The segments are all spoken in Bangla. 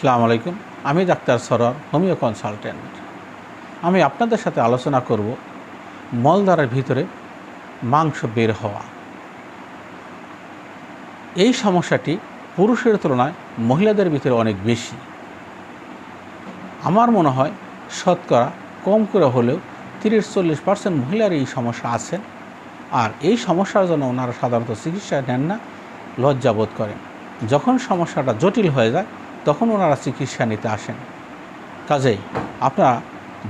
সালাম আলাইকুম। আমি ডাক্তার সরর, হোমিও কনসালটেন্ট। আমি আপনাদের সাথে আলোচনা করব মলদ্বারের ভিতরে মাংস বের হওয়া। এই সমস্যাটি পুরুষের তুলনায় মহিলাদের ভিতরে অনেক বেশি। আমার মনে হয় শতকরা কম করে হলেও তিরিশ চল্লিশ পার্সেন্ট মহিলার এই সমস্যা আছেন আর এই সমস্যার জন্য ওনারা সাধারণত চিকিৎসা নেন না লজ্জাবোধ করেন। যখন সমস্যাটা জটিল হয়ে যায় তখন ওনারা চিকিৎসা নিতে আসেন। কাজেই আপনারা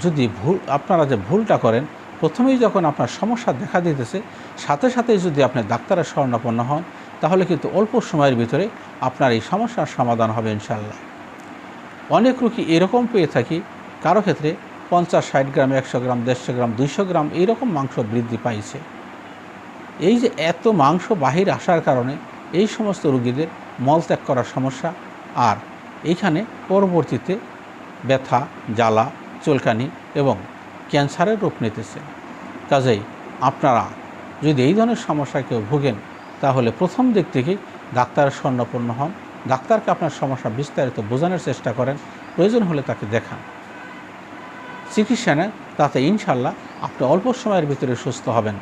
যদি ভুল, আপনারা যে ভুলটা করেন, প্রথমেই যখন আপনার সমস্যা দেখা দিতেছে, সাথে সাথেই যদি আপনি ডাক্তারের শরণাপন্ন হন, তাহলে কিন্তু অল্প সময়ের ভিতরে আপনার এই সমস্যার সমাধান হবে ইনশাল্লাহ অনেক রুগী এরকম পেয়ে থাকি, কারও ক্ষেত্রে পঞ্চাশ, ষাট গ্রাম, একশো গ্রাম, দেড়শো গ্রাম, দুইশো গ্রাম এইরকম মাংস বৃদ্ধি পাইছে। এই যে এত মাংস বাহির আসার কারণে এই সমস্ত রুগীদের মলত্যাগ করার সমস্যা, আর এইখানে পরবর্তীতে ব্যথা, জ্বালা, চুলকানি এবং ক্যান্সারের রূপ নিতেছে। কাজেই আপনারা যদি এই ধরনের সমস্যা কেউ ভোগেন, তাহলে প্রথম দিক থেকেই ডাক্তারের স্বর্ণপন্ন হন। ডাক্তারকে আপনার সমস্যা বিস্তারিত বোঝানোর চেষ্টা করেন। প্রয়োজন হলে তাকে দেখান। চিকিৎসা নেন, তাতে ইনশাল্লাহ আপনি অল্প সময়ের ভিতরে সুস্থ হবেন।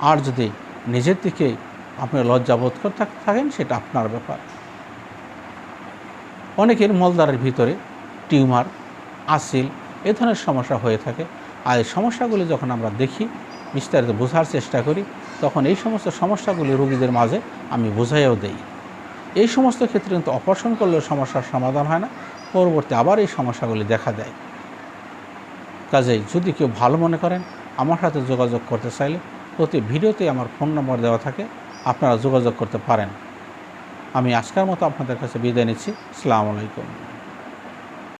আর যদি নিজের দিকে আপনি লজ্জাবোধ করে থাক- থাকেন, সেটা আপনার ব্যাপার। অনেকের ভিতরে টিউমার, আসিল, এ ধরনের সমস্যা হয়ে থাকে। আর এই সমস্যাগুলি যখন আমরা দেখি, বিস্তারিত বোঝার চেষ্টা করি, তখন এই সমস্ত সমস্যাগুলি রোগীদের মাঝে আমি বোঝাইও দেই। এই সমস্ত ক্ষেত্রে কিন্তু অপারেশন করলেও সমস্যার সমাধান হয় না, পরবর্তী আবার এই সমস্যাগুলি দেখা দেয়। কাজেই যদি কেউ ভালো মনে করেন, আমার সাথে যোগাযোগ করতে চাইলে প্রতি ভিডিওতে আমার ফোন নম্বর দেওয়া থাকে, আপনারা যোগাযোগ করতে পারেন। আমি আজকের মতো আপনাদের কাছে বিদায় নিচ্ছি। আসসালামু আলাইকুম।